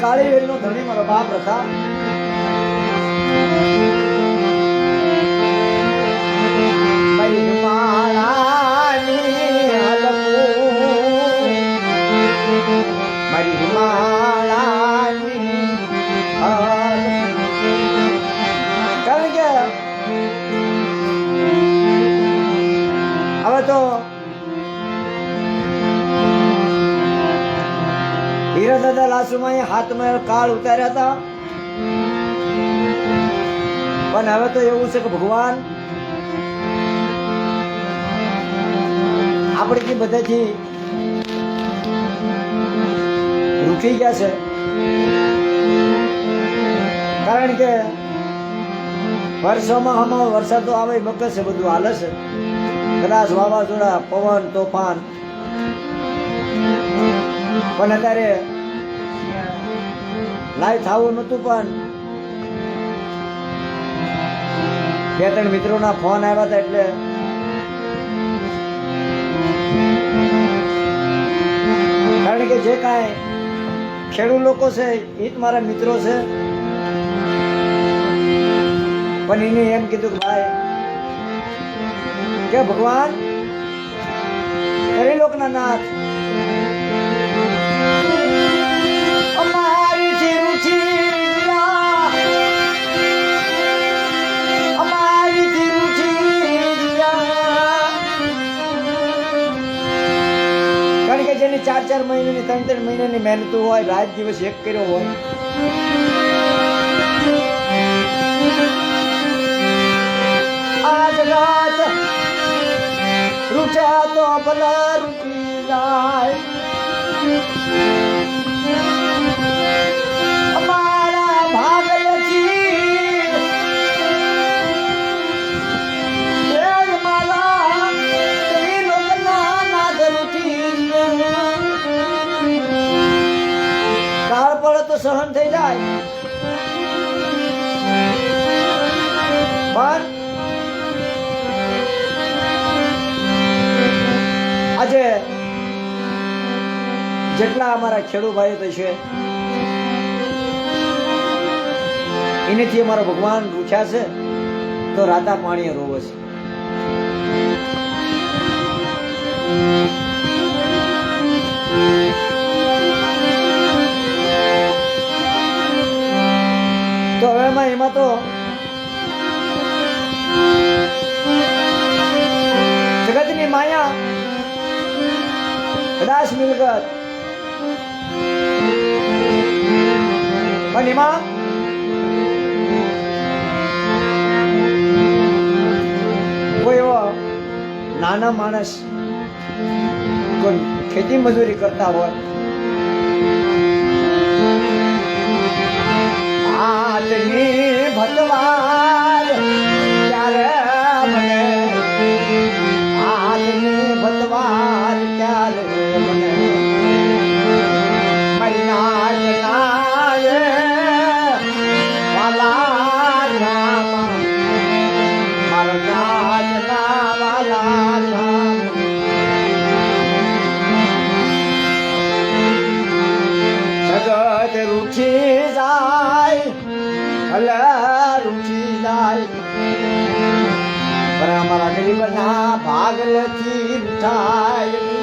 કાળી વેલ નો ધણી મારો બાપ હતા હીરા દાદા લાસુમાં હાથમાં કાળ ઉતાર્યા હતા. પણ હવે તો એવું છે કે ભગવાન આપણે બધાથી રૂકી ગયા છે. કારણ કે વર્ષોમાં હમણાં વરસાદ તો આવે બકે છે, બધું હાલે છે. કદાચ વાવાઝોડા, પવન, તોફાન પણ અત્યારે લાઈવ થવું નતું પણ બે ત્રણ મિત્રોના ફોન આવ્યા હતા એટલે કારણ કે જે કાંઈ ખેડૂત લોકો છે એ જ મારા મિત્રો છે. પણ એને એમ કીધું કે ભાઈ, કે ભગવાન, કરી લોકના નાથ. કે ચાર ચાર મહિનાની, ત્રણ ત્રણ મહિનાની મહેનત હોય, રાત દિવસ એક કર્યો હોય. આજ જાય. સહન થઈ જાય. પણ આજે જેટલા અમારા ખેડૂત ભાઈઓ છે, એનેથી અમારો ભગવાન રૂઠ્યા છે, તો રાતા પાણીએ રોવે છે. મિલકત પણ એમાં કોઈ એવો નાના માણસ કોઈ ખેતી મજૂરી કરતા હોય અમારા ગરીબના ભાગલથી રૂઠાય મારો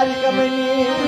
તારી કમની